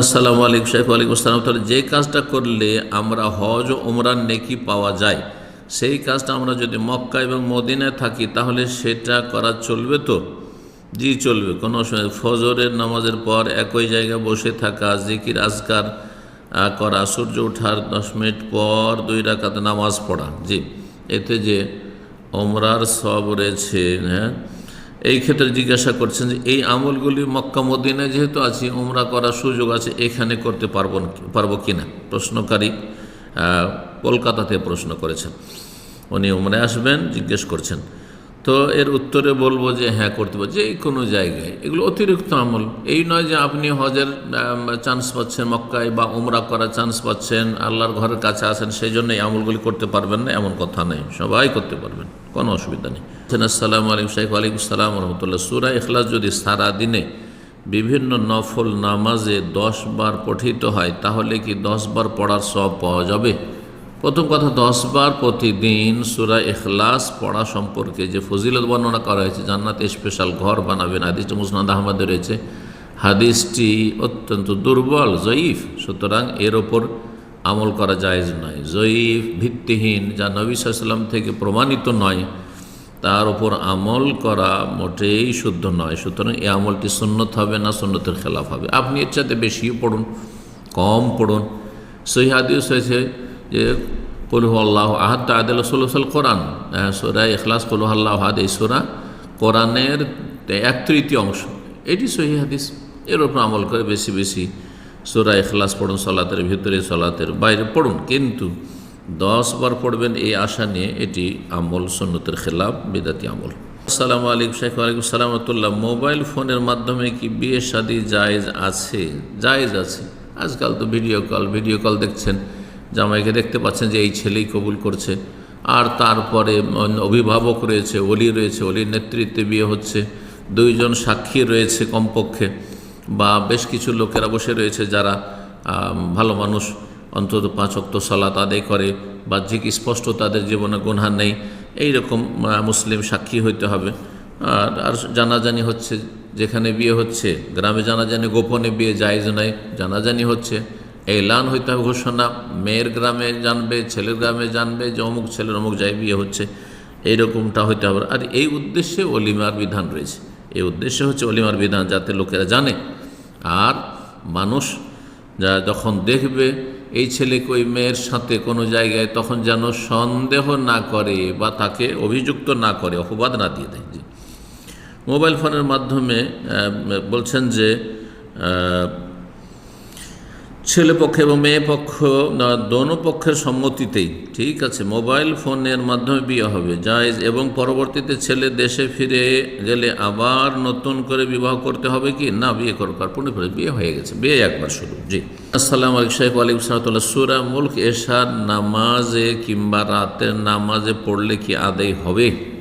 আসসালামু আলাইকুম সাহেব ওয়ালাইকুম আসসালাম। তাহলে যে কাজটা করলে আমরা হজ ও ওমরার নেকি পাওয়া যায়, সেই কাজটা আমরা যদি মক্কা এবং মদিনায় থাকি, তাহলে সেটা করা চলবে তো? জি, চলবে। কোনো সময় ফজরের নামাজের পর একই জায়গায় বসে থাকা, জিকির, আজকার করা, সূর্য ওঠার দশ মিনিট পর দুই রাকাত নামাজ পড়া। জি, এতে যে ওমরার সব রয়েছে হ্যাঁ এই ক্ষেত্রে জিজ্ঞাসা করছেন যে, এই আমলগুলি মক্কা, মদিনায় যেহেতু আছি, উমরা করার সুযোগ আছে, এখানে করতে পারব পারব কি না প্রশ্নকারী কলকাতাতে প্রশ্ন করেছেন। উনি উমরায় আসবেন, জিজ্ঞেস করছেন তো এর উত্তরে বলব যে হ্যাঁ করতে পারব যে কোনো জায়গায়। এগুলো অতিরিক্ত আমল। এই নয় যে আপনি হজের চান্স পাচ্ছেন, মক্কায় বা উমরা করার চান্স পাচ্ছেন, আল্লাহর ঘরের কাছে আছেন, সেই জন্য এই আমলগুলি করতে পারবেন না, এমন কথা নেই। সবাই করতে পারবেন, কোনো অসুবিধা নেই। আসসালামু আলাইকুম শাইখ, ওয়ালাইকুম সালাম রহমতুল্লাহ। সুরা ইখলাস যদি সারা দিনে বিভিন্ন নফল নামাজে দশ বার পঠিত হয়, তাহলে কি দশ বার পড়ার সব পাওয়া যাবে? প্রথম কথা, দশ বার প্রতিদিন সুরা এখলাস পড়া সম্পর্কে যে ফজিলত বর্ণনা করা হয়েছে, জান্নাতে স্পেশাল ঘর বানাবেন, হাদিসটি মুসনাদ আহমদে রয়েছে। হাদিসটি অত্যন্ত দুর্বল, জয়ীফ, সুতরাং এর ওপর আমল করা জায়েজ নয়। জয়ীফ ভিত্তিহীন, যা নবী সাল্লাম থেকে প্রমাণিত নয়, তার ওপর আমল করা মোটেই শুদ্ধ নয়। সুতরাং এই আমলটি সুন্নত হবে না, সুন্নতের খেলাফ হবে। আপনি এর চাইতে বেশিও পড়ুন, কম পড়ুন। সহি হাদিস হয়েছে যে কলু আল্লাহ আহাদ তাদেল সোলসাল কোরআন। হ্যাঁ সোরা এখলাস কলু আল্লাহ আহাদ, এই সোরা কোরআনের এক তৃতীয় অংশ। এটি সহি হাদিস। এর ওপর আমল করে বেশি বেশি সোরা এখলাস পড়ুন, সলাতের ভিতরে, সলাতের বাইরে পড়ুন। কিন্তু দশ বার পড়বেন এই আশা নিয়ে এটি আমল সন্ন্যতের খেলাফ, বেদাতি আমল। আসসালামু আলাইকুম শেখ ওয়ালাইকুম সালামতুল্লাহ মোবাইল ফোনের মাধ্যমে কি বিয়ে শাদী জায়েজ আছে? জায়েজ আছে। আজকাল তো ভিডিও কল ভিডিও কল দেখছেন। জামাইকে দেখতে পাচ্ছেন যে এই ছেলেই কবুল করছে। আর তারপরে অভিভাবক রয়েছে অলি রয়েছে অলির নেতৃত্বে বিয়ে হচ্ছে। দুইজন সাক্ষী রয়েছে কমপক্ষে বা বেশ কিছু লোকেরা বসে রয়েছে যারা ভালো মানুষ, অন্তত পাঁচ অক্ত সালাত আদায় করে বাহ্যিক স্পষ্ট তাদের জীবনে গুনহা নেই। এই রকম মুসলিম সাক্ষী হইতে হবে। আর আর জানাজানি হচ্ছে, যেখানে বিয়ে হচ্ছে, গ্রামে জানাজানি, গোপনে বিয়ে, জায়জ নয়, জানাজানি হচ্ছে। এলান হইতে হবে ঘোষণা। মেয়ের গ্রামে জানবে, ছেলের গ্রামে জানবে যে অমুক ছেলের অমুক যায় বিয়ে হচ্ছে, এইরকমটা হইতে হবে। আর এই উদ্দেশ্যে অলিমার বিধান রয়েছে। এই উদ্দেশ্য হচ্ছে অলিমার বিধান, যাতে লোকেরা জানে। আর মানুষ যা যখন দেখবে, এই ছেলেকে ওই মেয়ের সাথে কোনো জায়গায়, তখন যেন সন্দেহ না করে বা তাকে অভিযুক্ত না করে, অপবাদ না দিয়ে দেয়। মোবাইল ফোনের মাধ্যমে বলছেন যে ছেলে পক্ষ এবং মেয়ে পক্ষ, না, দোনো পক্ষের সম্মতিতেই। ঠিক আছে, মোবাইল ফোনের মাধ্যমে বিয়ে হবে। জায়েজ, এবং পরবর্তীতে ছেলে দেশে ফিরে গেলে আবার নতুন করে বিবাহ করতে হবে কি? না, বিয়ে করবার পূর্ণ করে বিয়ে হয়ে গেছে। বিয়ে একবার শুরু, জি। আসসালাম আলাইকুম শাহেখ আলাইকুম সালাতুল্লাহ সুরা মুল্ক এশার নামাজে কিংবা রাতের নামাজে পড়লে কি আদায় হবে?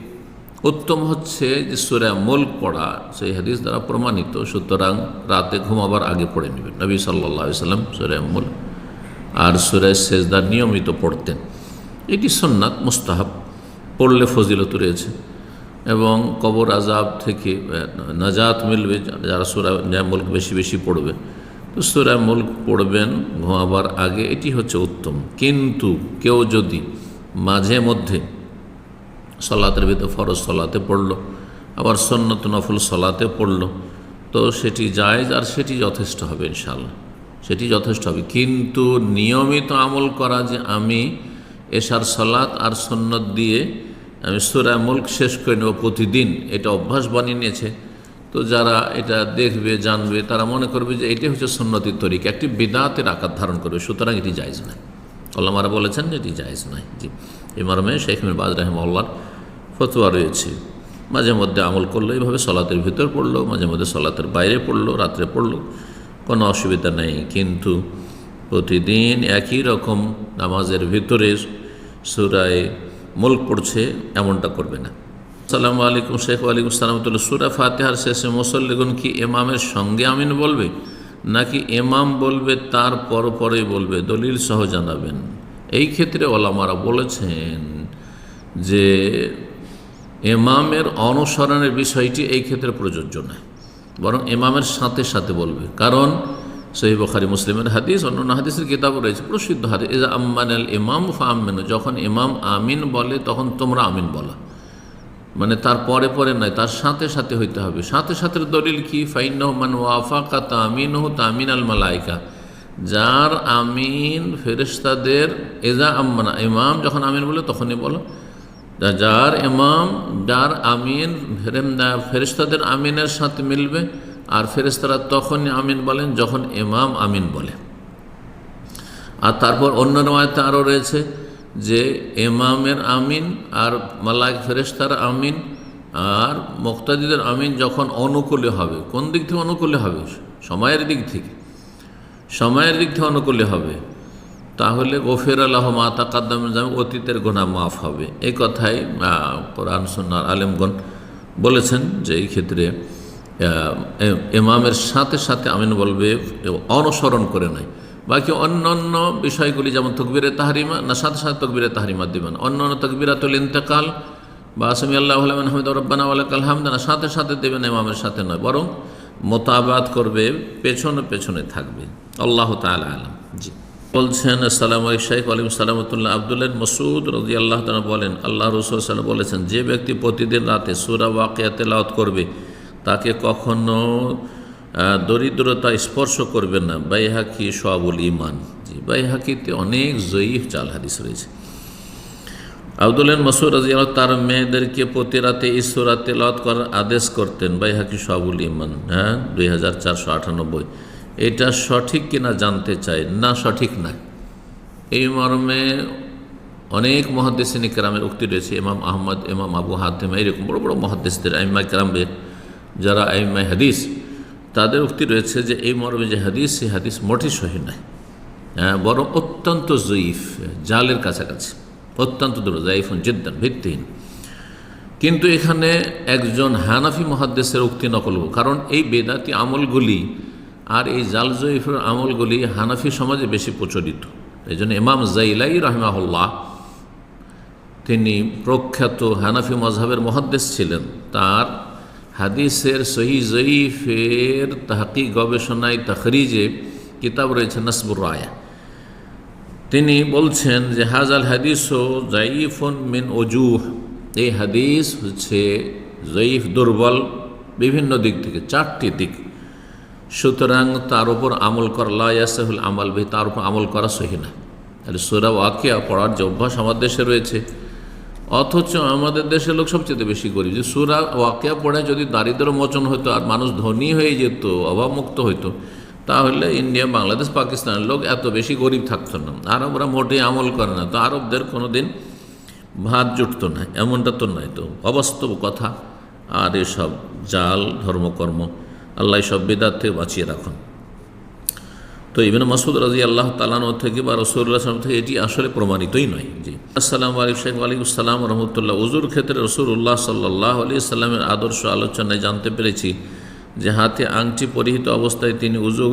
উত্তম হচ্ছে যে সুরা মুল্ক পড়া, সেই হাদিস দ্বারা প্রমাণিত। সুতরাং রাতে ঘুমাবার আগে পড়ে নেবেন। নবী সাল্লা সাল্লাম সুরা মুল্ক আর সুরায় সেজদার নিয়মিত পড়তেন। এটি সন্ন্যাত মুস্তাহাব। পড়লে ফজিলত রয়েছে এবং কবর আজাব থেকে নাজাত মিলবে। যারা সুরা মুল্ক বেশি বেশি পড়বে, তো সুরা মুল্ক পড়বেন, ঘুমাবার আগে। এটি হচ্ছে উত্তম। কিন্তু কেউ যদি মাঝে মধ্যে সলাতের ভিতরে ফরজ সলাতে পড়ল, আবার সন্নত নফল সলাতে পড়ল। তো সেটি জায়েজ আর সেটি যথেষ্ট হবে ইনশাল্লাহ সেটি যথেষ্ট হবে। কিন্তু নিয়মিত আমল করা যে আমি এশার সলাত আর সন্নত দিয়ে আমি সুরা মুল্ক শেষ করে নেব প্রতিদিন, এটা অভ্যাস বানিয়ে নিয়েছে। তো যারা এটা দেখবে, জানবে, তারা মনে করবে যে এটি হচ্ছে সন্ন্যতির তরিকা। একটি বিদাতের আকার ধারণ করবে, সুতরাং এটি জায়জ নয়। আল্লামারা বলেছেন যে এটি জায়েজ নয়। জি। এই মর্মে শেখ মির মিরবাজ রহমাল্লার ফতোয়া রয়েছে। মাঝে মধ্যে আমল করল, এইভাবে সলাতের ভিতর পড়ল, মাঝে মধ্যে সলাতের বাইরে পড়ল, রাত্রে পড়ল। কোনো অসুবিধা নেই, কিন্তু প্রতিদিন একই রকম নামাজের ভিতরে সুরায় মুল্ক পড়ছে, এমনটা করবে না। আসসালামু আলাইকুম শেখ, ওয়ালাইকুম সালামতুল্লাহ সুরা ফাতেহার শেষে মুসল্লিগুন কি এমামের সঙ্গে আমিন বলবে? নাকি এমাম বলবে, তার পর পরে বলবে? দলিল সহ জানাবেন। এই ক্ষেত্রে ওলামারা বলেছেন যে এমামের অনুসরণের বিষয়টি এই ক্ষেত্রে প্রযোজ্য নয়। বরং এমামের সাথে সাথে বলবে। কারণ সহি বখারি মুসলিমের হাদিস, অন্যান্য হাদিসের কিতাবও রয়েছে, প্রসিদ্ধ হাদিস এজা আম্মান আল ইমাম ফামিন যখন ইমাম আমিন বলে, তখন তোমরা আমিন বলো। মানে তার পরে পরে নয়, তার সাথে সাথে হইতে হবে। সাথে সাথে দলিল কি? ফাইন মান ওয়াফাকা তামিন হো তামিন আল মালাইকা। যার আমিন ফেরেস্তাদের এজা আম্মানা ইমাম যখন আমিন বলে, তখনই বলো। যার ইমাম যার আমিন ফেরেস্তাদের আমিনের সাথে মিলবে। আর ফেরেস্তারা তখনই আমিন বলেন, যখন ইমাম আমিন বলে। আর তারপর অন্য নয়তে আরও রয়েছে যে, ইমামের আমিন আর মালাক ফেরেস্তার আমিন আর মুক্তাদিদের আমিন যখন অনুকূলে হবে, কোন দিক থেকে অনুকূলে হবে? সময়ের দিক থেকে। সময়ের দিক থেকে অনুকূলে হবে। তাহলে গফির আল্লাহ মা তাকাদ্দাম জামে অতীতের গোনা মাফ হবে। এই কথাই কোরআন সন্ন্যার আলেমগণ বলেছেন যে এই ক্ষেত্রে এমামের সাথে সাথে আমিন বলবে অনুসরণ করে নাই। বাকি অন্য অন্য বিষয়গুলি যেমন তকবিরে তাহারিমা, না সাথে সাথে তকবিরে তাহারিমা দিবেন। অন্য অন্য তকবিরাতুল ইন্তেকাল, বা আসমি আল্লাহ আহমদ রব্বানা আলাকাল হামদানা সাথে সাথে দেবেন ইমামের সাথে নয়, বরং মোতাবাত করবে, পেছনে পেছনে থাকবে। আল্লাহ তালা আলম। জি। বলছেন, আসসালাম শাইখ আলিম সালামতুল্লাহ আবদুল্লাহ মসুদ রাজি আল্লাহ বলেন, আল্লাহ রসুল সাল্লাম বলেছেন, যে ব্যক্তি প্রতিদিন রাতে সুরা ওয়াকিয়া তেলাওয়াত করবে, তাকে কখনো দরিদ্রতা স্পর্শ করবে না। বাইহাকি সবুল ইমান জি, বাইহাকিতে অনেক জয়ীফ চাল হাদিস রয়েছে। আবদুল্লাহ মসুর রাজি আল্লাহ তার মেয়েদেরকে প্রতি রাতে ঈশ্বরা তেলাওয়াত করার আদেশ করতেন, বাইহাকি সবুল ইমান হ্যাঁ দুই হাজার চারশো আটানব্বই। এটা সঠিক কিনা জানতে চাই? না, সঠিক না। এই মর্মে অনেক মহাদ্দেশিনী কেরামের উক্তি রয়েছে। ইমাম আহমদ, ইমাম আবু হাতেমা এরকম বড় বড় মহাদ্দেশদের আইমা কেরামের যারা আইমাই হাদিস, তাদের উক্তি রয়েছে যে এই মর্মে যে হাদিস, সেই হাদিস মোটেই সহি হ্যাঁ বরং অত্যন্ত জয়ীফ, জালের কাছাকাছি। অত্যন্ত দূর জাইফুন জিদ্দান, ভিত্তিহীন। কিন্তু এখানে একজন হানাফি মহাদ্দেশের উক্তি নকল কারণ এই বেদাতি আমলগুলি আর এই জাল জয়ীফের আমলগুলি হানাফি সমাজে বেশি প্রচলিত। এই জন্য ইমাম জাইলাই রহমাহুল্লাহ, তিনি প্রখ্যাত হানাফি মজহাবের মহাদ্দেশ ছিলেন। তার হাদিসের সহি জয়ীফের তাহাকি গবেষণায় তাখরিজে কিতাব রয়েছে নসবুর রায়া। তিনি বলছেন যে, হাজাল হাদিস ও জাইফুন মিন অজুহ এই হাদিস হচ্ছে জয়ীফ দুর্বল বিভিন্ন দিক থেকে, চারটি দিক। সুতরাং তার উপর আমল করা লায়াসহুল আমল ভি তার উপর আমল করা সহি না। তাহলে সুরা ওয়াকিয়া পড়ার যে অভ্যাস আমার দেশে রয়েছে, অথচ আমাদের দেশের লোক সবচেয়ে বেশি গরিব। যে সুরা ওয়াকিয়া পড়ে যদি দারিদ্র মোচন হতো আর মানুষ ধনী হয়ে যেত, অভাবমুক্ত হইতো, তাহলে ইন্ডিয়া, বাংলাদেশ, পাকিস্তানের লোক এত বেশি গরিব থাকতো না। আরবরা মোটেই আমল করে না। তো আরবদের কোনো দিন ভাত জুটতো না, এমনটা তো নয় তো অবাস্তব কথা। আর এসব জাল, ধর্মকর্ম আল্লাহ সব বেদার থেকে বাঁচিয়ে রাখুন। তো ইবেন মাসুদ রাজি আল্লাহ তালানো থেকে বা রসুল্লাহ সালাম থেকে এটি আসলে প্রমাণিতই নয় জি আসসালামু আলাইকুম শেখ আলাইকুম সালাম রহমতুল্লাহ। উজুর ক্ষেত্রে রসুল্লাহ সাল্লাহ আলি সাল্লামের আদর্শ আলোচনায় জানতে পেরেছি যে হাতে আংটি পরিহিত অবস্থায় তিনি উজু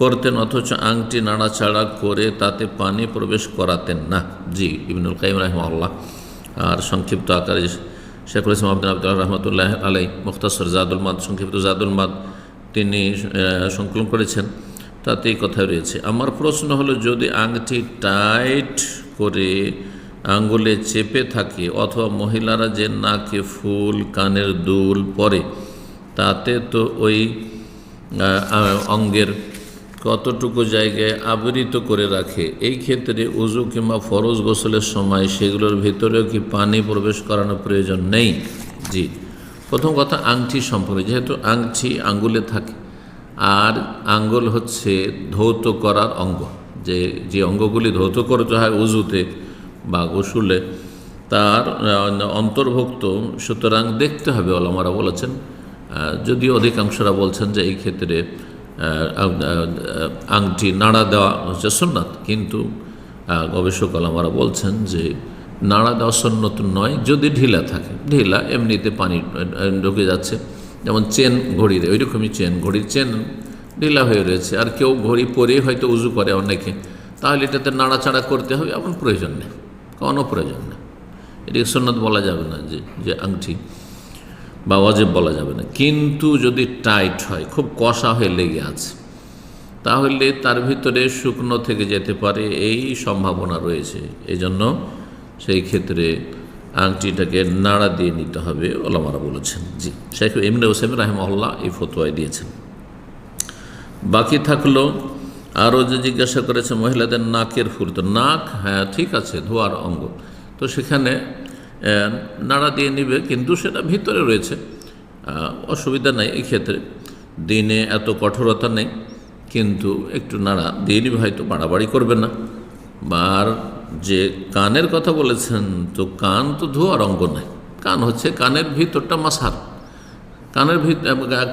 করতেন অথচ আংটি নাড়াচাড়া করে তাতে পানি প্রবেশ করাতেন না। জি, ইবনুল কাইম রহমাল্লাহ আর সংক্ষিপ্ত আকারে শেখুল ইসলাম আব্দুল আব্দুল রহমতুল্লাহ আলাই মুখতাসর জাদুল মাদ, সংক্ষিপ্ত জাদুল মাদ তিনি সংকলন করেছেন তাতে এই কথা রয়েছে। আমার প্রশ্ন হলো, যদি আংটি টাইট করে আঙ্গুলে চেপে থাকে অথবা মহিলারা যে নাকে ফুল, কানের দুল পরে, তাতে তো ওই অঙ্গের কতটুকু জায়গায় আবৃত করে রাখে, এই ক্ষেত্রে উজু কিংবা ফরজ গোসলের সময় সেগুলোর ভেতরেও কি পানি প্রবেশ করানোর প্রয়োজন? নেই। জি। প্রথম কথা, আংটি সম্পর্কে, যেহেতু আংটি আঙ্গুলে থাকে, আর আঙ্গুল হচ্ছে ধৌত করার অঙ্গ। যে যে অঙ্গগুলি ধৌত করতে হয় উজুতে বা গোসুলে, তার অন্তর্ভুক্ত, সুতরাং দেখতে হবে, ওলামারা বলেছেন যদিও অধিকাংশরা বলছেন যে এই ক্ষেত্রে আংটি নাড়া দেওয়া হচ্ছে সন্ন্যত কিন্তু গবেষক আলামারা বলছেন যে নাড়া দেওয়া সন্ন্যত নয়, যদি ঢিলা থাকে। ঢিলা এমনিতে পানি ঢুকে যাচ্ছে। যেমন চেন ঘড়ির ওইরকমই চেন ঘড়ির চেন ঢিলা হয়ে রয়েছে। আর কেউ ঘড়ি পরে হয়তো উজু করে অনেকে। তাহলে এটাতে নাড়াচাড়া করতে হবে, এমন প্রয়োজন নেই। কোনো প্রয়োজন নেই। এটিকে সন্ন্যত বলা যাবে না যে যে আংটি। বা অজেব বলা যাবে না। কিন্তু যদি টাইট হয়, খুব কষা হয়ে লেগে আছে, তাহলে তার ভিতরে শুকনো থেকে যেতে পারে এই সম্ভাবনা রয়েছে। এই জন্য সেই ক্ষেত্রে আংটিটাকে নাড়া দিয়ে নিতে হবে, ওলামারা বলেছেন। জি, শেখ ইমনে হোসেন রাহেমহল্লা এই ফতোয়ায় দিয়েছেন। বাকি থাকল, আরও যে জিজ্ঞাসা করেছে মহিলাদের নাকের ফুল তো নাক হ্যাঁ ঠিক আছে, ধোয়ার অঙ্গ। তো সেখানে নাড়া দিয়ে নিবে, কিন্তু সেটা ভিতরে রয়েছে। অসুবিধা নাই ক্ষেত্রে। দিনে এত কঠোরতা নেই, কিন্তু একটু নাড়া দিয়ে নিবে, হয়তো বাড়াবাড়ি করবে না। আর যে কানের কথা বলেছেন, তো কান তো ধোয়ার অঙ্গ নয়। কান হচ্ছে কানের ভিতরটা মাসার কানের ভিত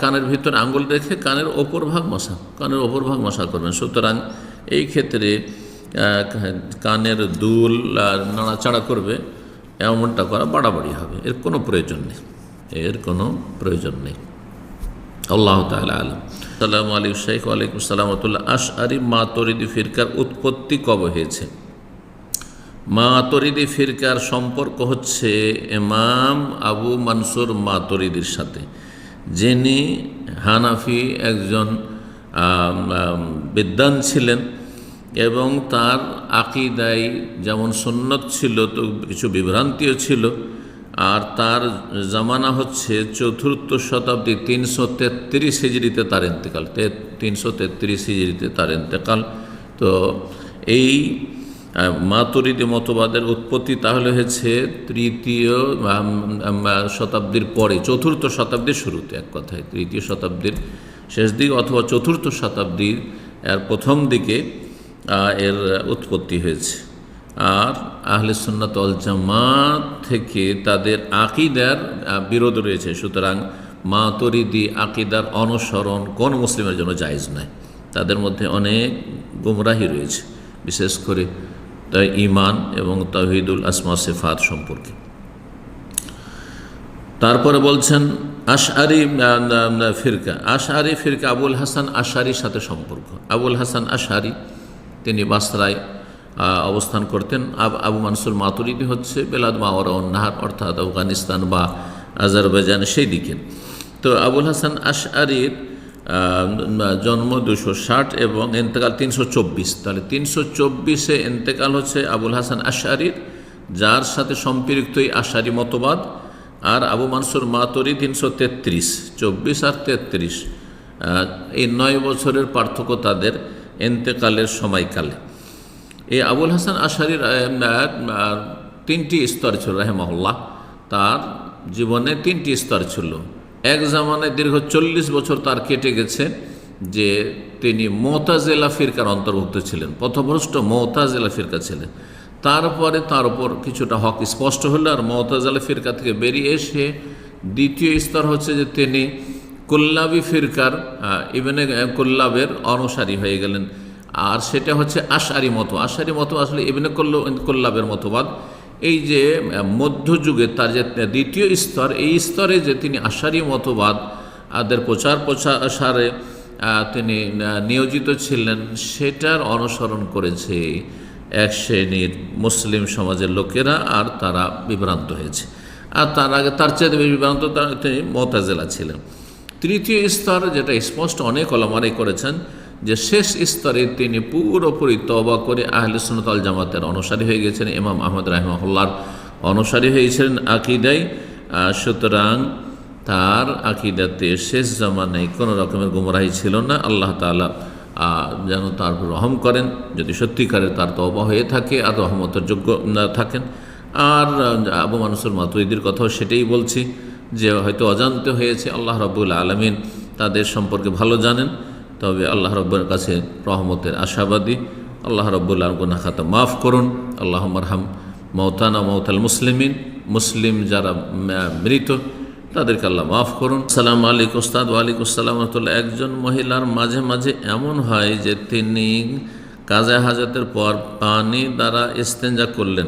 কানের ভিতরে আঙ্গুল রেখে কানের ওপর ভাগ মশা, কানের ওপর ভাগ মশা করবেন। সুতরাং এই ক্ষেত্রে কানের দুল আর নাড়াচাড়া করবে এমনটা করা বাড়াবাড়ি হবে। এর কোনো প্রয়োজন নেই। এর কোনো প্রয়োজন নেই। আল্লাহ তালা আলম। সালাম আলী শেখ ওয়ালাইকুম সালামতুল্লাহ আশ আরি মাতরিদি ফিরকার উৎপত্তি কবে হয়েছে? মাতরিদি ফিরকার সম্পর্ক হচ্ছে এমাম আবু মানসুর মাতরিদির সাথে, যিনি হানাফি একজন বিদ্বান ছিলেন। এবং তার আকিদায় যেমন সুন্নত ছিল, তো কিছু বিভ্রান্তিও ছিল। আর তার জামানা হচ্ছে চতুর্থ শতাব্দী তিনশো তেত্রিশ হিজড়িতে তার ইন্তেকাল। তিনশো তেত্রিশ হিজড়িতে তার ইন্তেকাল। তো এই মাতুরিদি মতবাদের উৎপত্তি তাহলে হয়েছে তৃতীয় শতাব্দীর পরে, চতুর্থ শতাব্দীর শুরুতে এক কথায়, তৃতীয় শতাব্দীর শেষ দিক অথবা চতুর্থ শতাব্দীর প্রথম দিকে এর উৎপত্তি হয়েছে। আর আহলে সুন্নাত অল জামাত থেকে তাদের আকিদার বিরোধ রয়েছে। সুতরাং মা মাতরিদি আকিদার অনুসরণ কোন মুসলিমের জন্য জায়েজ নয়। তাদের মধ্যে অনেক গুমরাহি রয়েছে, বিশেষ করে তাই ইমান এবং তহিদুল আসমা সেফাত সম্পর্কে। তারপরে বলছেন, আশআরি ফিরকা। আশআরি ফিরকা আবুল হাসান আশারির সাথে সম্পর্ক। আবুল হাসান আশারি তিনি বাসরায় অবস্থান করতেন। আব মানসুর মাতুরিদি হচ্ছে বেলাদ মাওয়ার নাহার, অর্থাৎ আফগানিস্তান বা আজারবাইজান সেই দিকে। তো আবুল হাসান আশআরির জন্ম দুশো ষাট এবং এন্তেকাল তিনশো চব্বিশ। তাহলে তিনশো চব্বিশে এন্তেকাল হচ্ছে আবুল হাসান আশারির যার সাথে সম্পৃক্ত এই আশারি মতবাদ। আর আবু মানসুর মাতরি তিনশো তেত্রিশ, চব্বিশ আর তেত্রিশ। এই নয় বছরের পার্থক্য তাদের। এন্তেকালের সময়কালে। এই আবুল হাসান আশারির তিনটি স্তর ছিল রাহেমহল্লা তার জীবনে তিনটি স্তর ছিল। এক জামানায় দীর্ঘ চল্লিশ বছর তার কেটে গেছে যে তিনি মোতাজেলা ফিরকার অন্তর্ভুক্ত ছিলেন। পথভ্রষ্ট মোতাজেলা ফিরকা ছিলেন। তারপরে তার উপর কিছুটা হক স্পষ্ট হলো আর মোতাজেলা ফিরকা থেকে বেরিয়ে এসে দ্বিতীয় স্তর হচ্ছে যে তিনি কুল্লাবি ফিরকার ইবেনে কুল্লাবের অনুসারী হয়ে গেলেন। আর সেটা হচ্ছে আশারি মতো আশারি মতো আসলে ইবনে কল্ল কল্লাবের মতবাদ। এই যে মধ্যযুগে তার যে দ্বিতীয় স্তর এই স্তরে যে তিনি আশারি মতবাদ আদের প্রচার আহ, তিনি নিয়োজিত ছিলেন সেটার অনুসরণ করেছে এক শ্রেণির মুসলিম সমাজের লোকেরা আর তারা বিভ্রান্ত হয়েছে। আর তার আগে তার চেয়ে বিভ্রান্ত তিনি মোতাজেলা ছিলেন। তৃতীয় স্তর, যেটা স্পষ্ট অনেক অলমারাই করেছেন, যে শেষ স্তরে তিনি পুরোপুরি তবা করে আহলে সুনতাল জামাতের অনুসারী হয়ে গেছেন ইমাম আহমদ রাহমাহুল্লার অনুসারী হয়েছিলেন আকিদাই সুতরাং তার আকিদাতে শেষ জামানায় কোনো রকমের গুমরাহি ছিল না। আল্লাহ তালা যেন তার রহম করেন, যদি সত্যিকারের তার তবা হয়ে থাকে আর রহমতের যোগ্য থাকেন। আর আবু মানুষের মাতুইদির কথাও সেটাই বলছি। যে হয়তো অজান্তে হয়েছে, আল্লাহ রব্বুল আলমিন তাদের সম্পর্কে ভালো জানেন। তবে আল্লাহ রব্বের কাছে রহমতের আশাবাদী। আল্লাহ রব্বুল গুনা খাতা মাফ করুন। আল্লাহ মারহাম মৌতানা মৌতাল মুসলিমিন। মুসলিম যারা মৃত, তাদেরকে আল্লাহ মাফ করুন। সালাম আলিক ওস্তাদ ওয়ালিক আসসালাম রহমতুল্লাহ। একজন মহিলার মাঝে মাঝে এমন হয় যে তিনি কাজা হাজাতের পর পানি দ্বারা ইস্তেঞ্জা করলেন।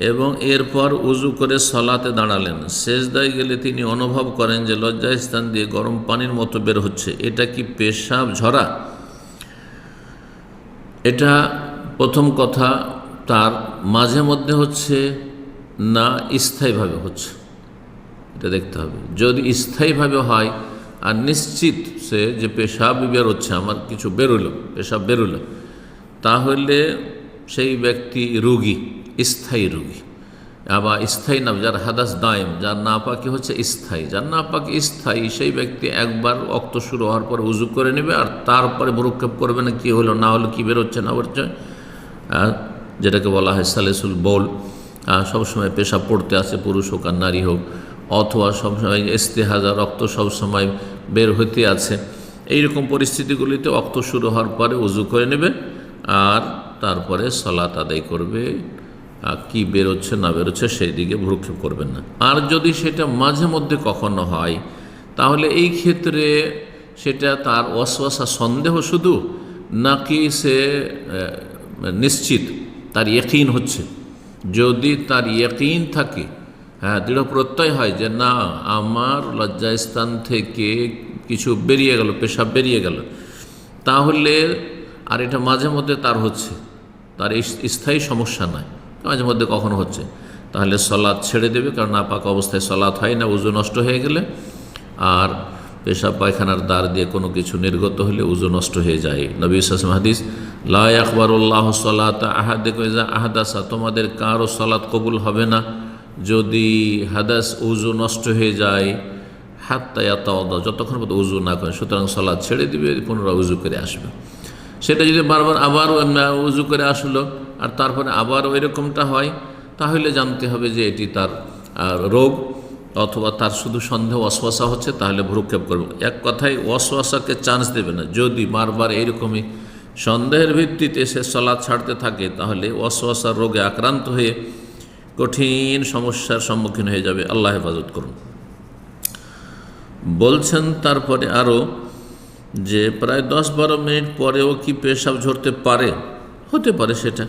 এবং এরপর উজু করে সলাতে দাঁড়ালেন। শেষদায় গেলে তিনি অনুভব করেন যে লজ্জা স্থান দিয়ে গরম পানির মতো বের হচ্ছে। এটা কি পেশাব ঝরা? এটা প্রথম কথা তার মাঝে মধ্যে হচ্ছে না, স্থায়ীভাবে হচ্ছে। এটা দেখতে হবে। যদি স্থায়ীভাবে হয়, আর নিশ্চিত সে যে পেশাব বেরোচ্ছে আমার কিছু বেরোলো, পেশাব বেরোলো, তাহলে সেই ব্যক্তি রুগী। স্থায়ী রুগী। আবার স্থায়ী না, যার হাদাস দায়েম, যার না পাকি হচ্ছে স্থায়ী। যার না পাকি স্থায়ী, সেই ব্যক্তি একবার অক্ত শুরু হওয়ার পরে উজু করে নেবে আর তারপরে ভরুক্ষেপ করবে না কী হলো, না হলো কী বেরোচ্ছে, না বেরোচ্ছে। যেটাকে বলা হয় সালেসুল বল সবসময় পেশা পড়তে আছে পুরুষ হোক আর নারী হোক, অথবা সবসময় ইস্তেহাজা, রক্ত সবসময় বের হতে আছে। এইরকম পরিস্থিতিগুলিতে অক্ত শুরু হওয়ার পরে উজু করে নেবে আর তারপরে সলাত আদায় করবে। কি বেরোচ্ছে না বেরোচ্ছে সেই দিকে ভ্রুক্ষেপ করবেন না। আর যদি সেটা মাঝে মধ্যে কখনো হয়, তাহলে এই ক্ষেত্রে সেটা তার অশ্বাসা সন্দেহ শুধু, নাকি সে নিশ্চিত তার ইয়কিন হচ্ছে। যদি তার ইয়কিন থাকে হ্যাঁ দৃঢ় প্রত্যয় হয় যে না, আমার লজ্জাস্থান থেকে কিছু বেরিয়ে গেল, পেশাব বেরিয়ে গেল, তাহলে আর এটা মাঝে মধ্যে তার হচ্ছে, তার স্থায়ী সমস্যা নয় মাঝে মধ্যে কখনো হচ্ছে। তাহলে সলাদ ছেড়ে দেবে, কারণ নাপাক অবস্থায় সলাদ হয় না, উজু নষ্ট হয়ে গেলে। আর পেশাব, পায়খানার দ্বার দিয়ে কোনো কিছু নির্গত হলে উজু নষ্ট হয়ে যায়। নবী ইসলাম হাদিস, লা আকবরুল্লাহ সলাত আহাদে কইজা আহাদাসা তোমাদের কারও সলাৎ কবুল হবে না। যদি হাদাস উজু নষ্ট হয়ে যায়, হাত্তা ইয়াতাওয়াদা, যতক্ষণ পর্যন্ত উজু না করে, সুতরাং সলাদ ছেড়ে দিবে, পুনরায় উজু করে আসবে। সেটা যদি বারবার আবার উজু করে আসলো আর তারপরে আবার ওই রকমটা হয়, তাহলে জানতে হবে যে এটি তার রোগ অথবা তার শুধু সন্দেহ, অশ্বাসা হচ্ছে, তাহলে ভ্রুক্ষেপ করবে। এক কথায়, অশ্বাসাকে চান্স দেবে না। যদি বারবার এইরকমই সন্দেহের ভিত্তিতে সে সলাদ ছাড়তে থাকে, তাহলে অশ্বাসার রোগে আক্রান্ত হয়ে কঠিন সমস্যার সম্মুখীন হয়ে যাবে। আল্লাহ হেফাজত করুন। বলছেন তারপরে আরও যে প্রায় দশ বারো মিনিট পরেও কি পেশাব ঝরতে পারে? হতে পারে সেটা।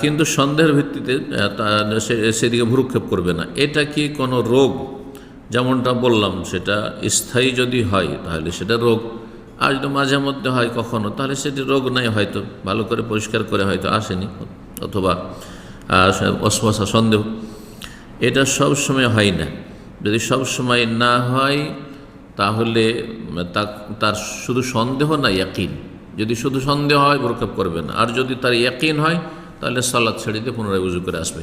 কিন্তু সন্দেহের ভিত্তিতে সেদিকে ভ্রুক্ষেপ করবে না। এটা কি কোনো রোগ? যেমনটা বললাম, সেটা স্থায়ী যদি হয়, তাহলে সেটা রোগ। আর যদি মাঝে মধ্যে হয় কখনো, তাহলে সেটি রোগ নাই হয়তো। ভালো করে পরিষ্কার করে হয়তো আসেনি, অথবা অশ্বাসা সন্দেহ। এটা সব সময় হয় না। যদি সব সময় না হয়, তাহলে তার শুধু সন্দেহ না, ইয়াকিন। যদি শুধু সন্দেহ হয় প্রক্ষেপ করবে না। আর যদি তার ইয়াকিন হয় তাহলে সালাদ ছেড়ে দিয়ে পুনরায় উজু করে আসবে।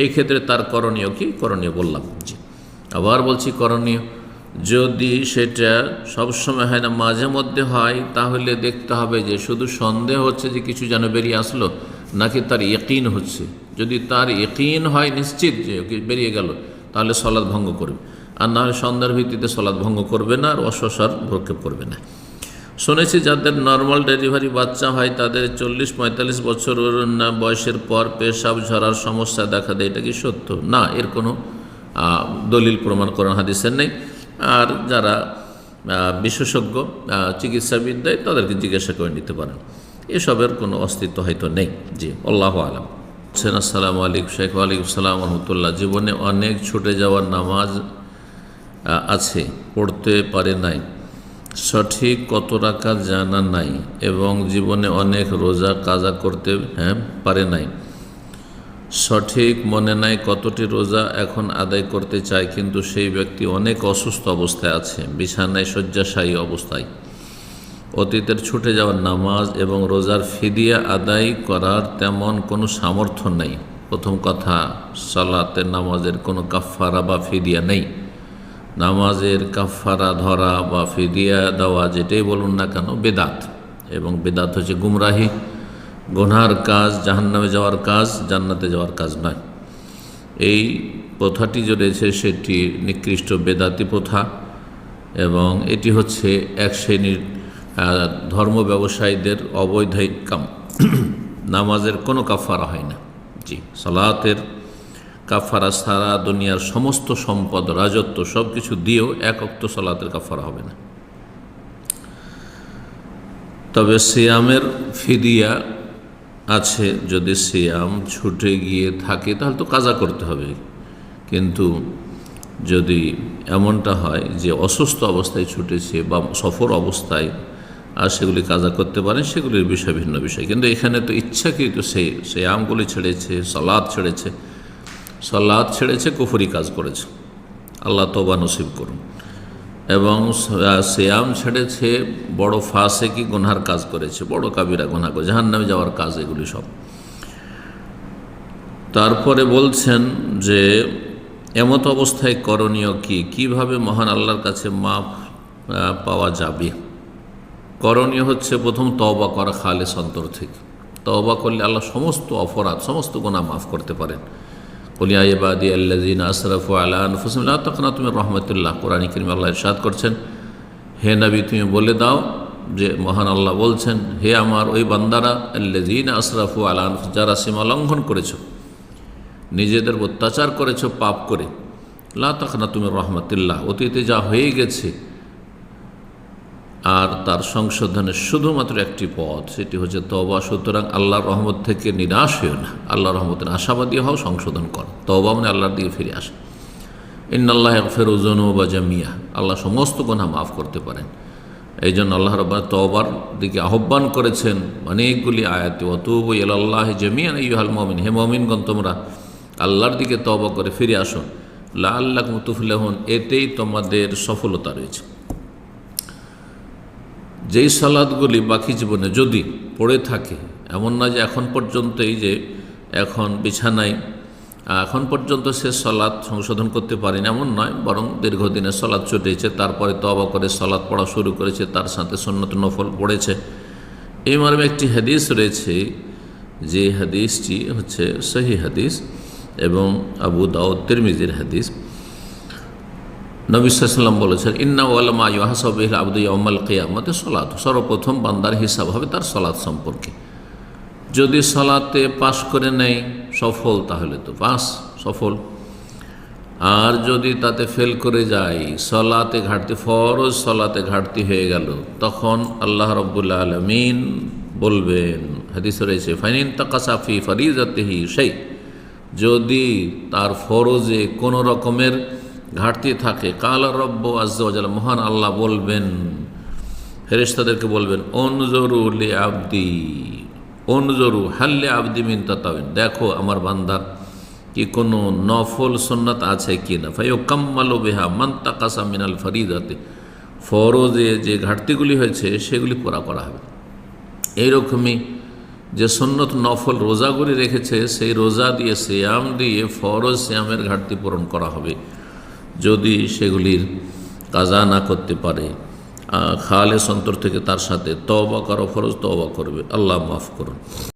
এই ক্ষেত্রে তার করণীয় কি? করণীয় বললাম জি আবার বলছি করণীয়, যদি সেটা সবসময় হয় না, মাঝে মধ্যে হয়, তাহলে দেখতে হবে যে শুধু সন্দেহ হচ্ছে যে কিছু যেন বেরিয়ে আসলো, নাকি তার ইয়কিন হচ্ছে। যদি তার ইয়কিন হয় নিশ্চিত যে বেরিয়ে গেল, তাহলে সলাদ ভঙ্গ করবে। আর না হলে সন্ধ্যার ভিত্তিতে সলাদ ভঙ্গ করবে না আর অশ্বসার ভ্রক্ষেপ করবে না। শুনেছি যাদের নর্মাল ডেলিভারি বাচ্চা হয়, তাদের চল্লিশ পঁয়তাল্লিশ বছর বয়সের পর পেশাব ঝরার সমস্যা দেখা দেয়, এটা কি সত্য? না, এর কোনো দলিল প্রমাণ করার হাদিসের নেই। আর যারা বিশেষজ্ঞ চিকিৎসাবিদ্যায়, তাদেরকে জিজ্ঞাসা করে নিতে পারেন। এসবের কোনো অস্তিত্ব হয়তো নেই। জি, আল্লাহ আলম। হোসেন, আসসালামু আলাইকুম শেখ ওয়ালাইকুম সালাম, রহমতুল্লাহ। জীবনে অনেক ছুটে যাওয়ার নামাজ আছে, পড়তে পারে নাই। সঠিক কত রাখা জানা নাই এবং জীবনে অনেক রোজা কাজা করতে হ্যাঁ পারে নাই। সঠিক মনে নাই কতটি রোজা এখন আদায় করতে চায়, কিন্তু সেই ব্যক্তি অনেক অসুস্থ অবস্থায় আছে, বিছানায় শয্যাশায়ী অবস্থায়। অতীতের ছুটে যাওয়ার নামাজ এবং রোজার ফিদিয়া আদায় করার তেমন কোনো সামর্থ্য নেই। প্রথম কথা, সালাতের নামাজের কোনো কাফারা বা ফিদিয়া নেই। নামাজের কাফারা ধরা বা ফিদিয়া দেওয়া যেটাই বলুন না কেন, বেদাত। এবং বেদাত হচ্ছে গুমরাহি গোনার কাজ, জাহান্নামে যাওয়ার কাজ, জান্নাতে যাওয়ার কাজ নয়। এই প্রথাটি যে রয়েছে সেটি নিকৃষ্ট বেদাতি প্রথা এবং এটি হচ্ছে এক শ্রেণির ধর্ম ব্যবসায়ীদের অবৈধ কাম নামাজের কোনো কাফারা হয় না। জি, সালাতের কাফারা সারা দুনিয়ার সমস্ত সম্পদ, রাজত্ব সব কিছু দিয়েও এক অক্ত সালাতের কাফারা হবে না। তবে সিয়ামের ফিদিয়া আছে, যদি সিয়াম ছুটে গিয়ে থাকে, তাহলে তো কাজা করতে হবে। কিন্তু যদি এমনটা হয় যে অসুস্থ অবস্থায় ছুটেছে বা সফর অবস্থায় আর সেগুলি কাজা করতে পারেন সেগুলির বিষয় ভিন্ন বিষয়। কিন্তু এখানে তো ইচ্ছাকৃত সে সে আমগুলি ছেড়েছে সলাদ ছেড়েছে সলাদ ছেড়েছে, কুফরি কাজ করেছে। আল্লাহ তোবা নসিব করুন। এবং শ্যাম ছেড়েছে, বড় ফাঁসে কি গুনহার কাজ করেছে, বড় কাবিরা গুনা করে জাহান নামে যাওয়ার কাজ এগুলি সব। তারপরে বলছেন যে, এমত অবস্থায় করণীয় কি? কীভাবে মহান আল্লাহর কাছে মাপ পাওয়া যাবে? করণীয় হচ্ছে প্রথম তওবা করা খালে সন্তর থেকে। তওবা করলে আল্লাহ সমস্ত অপরাধ, সমস্ত গোনা মাফ করতে পারেন। কলিয়া ইবাদি আল্লাজিন আসরফ আল্লাহ আনফুসুল্লাহ তখন তুমি রহমতুল্লাহ কোরআন করিম আল্লাহ ইরশাদ করছেন। হে নবী, তুমি বলে দাও যে মহান আল্লাহ বলছেন, হে আমার ওই বান্দারা আল্লাজিন আসরাফু আল্লাহ যারা সীমা লঙ্ঘন করেছ, নিজেদের অত্যাচার করেছ, পাপ করে, লা তখনা তুমি রহমতুল্লাহ, অতীতে যা হয়ে গেছে আর তার সংশোধনের শুধুমাত্র একটি পথ, সেটি হচ্ছে তবা সুতরাং আল্লাহর রহমত থেকে নিরাশ হয়েও না। আল্লাহর রহমতের আশাবাদী হও, সংশোধন কর। তবা মানে আল্লাহর দিকে ফিরে আসে। ইন্নআল্লাহ ফেরুজন বা জামিয়া। আল্লাহ সমস্ত গুণা মাফ করতে পারেন। এই জন্য আল্লাহ রব্বা তওবার দিকে আহ্বান করেছেন অনেকগুলি আয়াতে। অতুব আল্লাহ জামিয়ান ইহাল মমিন। হে মমিনগণ, তোমরা আল্লাহর দিকে তবা করে ফিরে আসো। লা আল্লাহ মুতুফুল্লাহন এতেই তোমাদের সফলতা রয়েছে। যেই সালাদগুলি বাকি জীবনে যদি পড়ে থাকে, এমন না যে এখন পর্যন্ত এই যে এখন বিছানায় এখন পর্যন্ত সে সলাদ সংশোধন করতে পারেনি, এমন নয়, বরং দীর্ঘদিনের সলাদ চটেছে তারপরে তবা করে সলাদ পড়া শুরু করেছে, তার সাথে সন্ন্যত নফল পড়েছে। এই মর্মে একটি হাদিস রয়েছে, যে হাদিসটি হচ্ছে সহি হাদিস এবং আবু দাউদ তিরমিজির হাদিস। নবিসাল্লাম বলেছেন, ইন্না ওয়ালামা ইহাসবিল আবদু ইয়ামাল কেয়ামতে সলাত। সর্বপ্রথম বান্দার হিসাব হবে তার সলাৎ সম্পর্কে। যদি সলাতে পাশ করে নেয়, সফল, তাহলে তো পাস, সফল। আর যদি তাতে ফেল করে যায়, সলাতে ঘাটতি, ফরজ সলাতে ঘাটতি হয়ে গেল, তখন আল্লাহ রব্বুল্লা আলমিন বলবেন, হাদিস রয়েছে ফাইনিন তাকাসাফি ফরিজাতেহি সেই যদি তার ফরজে কোনো রকমের ঘাটতি থাকে। কাল রব্ব আজ্জাল মহান আল্লাহ বলবেন ফেরেস্তাদেরকে বলবেন অনজরুল আবদি, অনজরু হাল্লে আবদি মিন তাতাবেন। দেখো আমার বান্দার কি কোনো নফল সন্ন্যত আছে কি না। ফাইও কাম্মালো বেহা মান তাকাসা মিনাল ফরিদাতে। ফরজে যে ঘাটতিগুলি হয়েছে, সেগুলি পুরা করা হবে। এইরকমই যে সন্ন্যত নফল রোজাগুলি রেখেছে, সেই রোজা দিয়ে শ্যাম দিয়ে ফরজ শ্যামের ঘাটতি পূরণ করা হবে। যদি সেগুলির কাজা না করতে পারে খালে সন্তর থেকে তার সাথে তবা করো, ফরজ তবা করবে। আল্লাহ মাফ করুন।